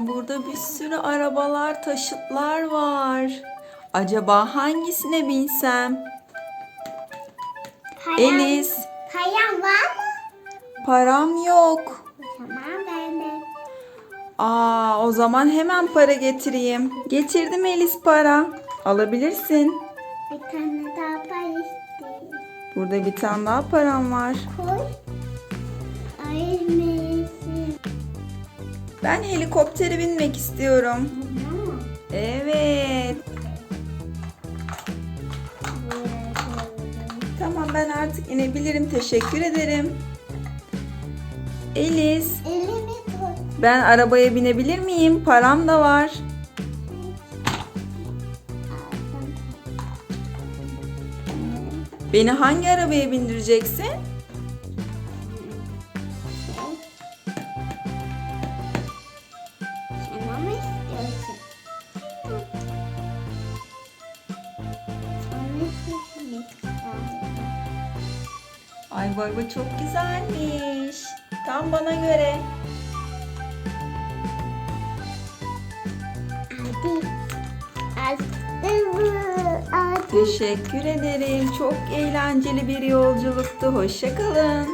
Burada bir sürü arabalar, taşıtlar var. Acaba hangisine binsem? Param- Elis, Param var mı? param yok. Tamam ben de. Aa, o zaman hemen para getireyim. Getirdim Elis para. Alabilirsin. Bir tane daha para isteyeyim. Burada bir tane daha param var. Koy. Ben helikoptere binmek istiyorum. Evet. Tamam ben artık inebilirim. Teşekkür ederim. Elis, ben arabaya binebilir miyim? Param da var. Beni hangi arabaya bindireceksin? Ay bu araba çok güzelmiş. Tam bana göre. Teşekkür ederim. Çok eğlenceli bir yolculuktu. Hoşçakalın.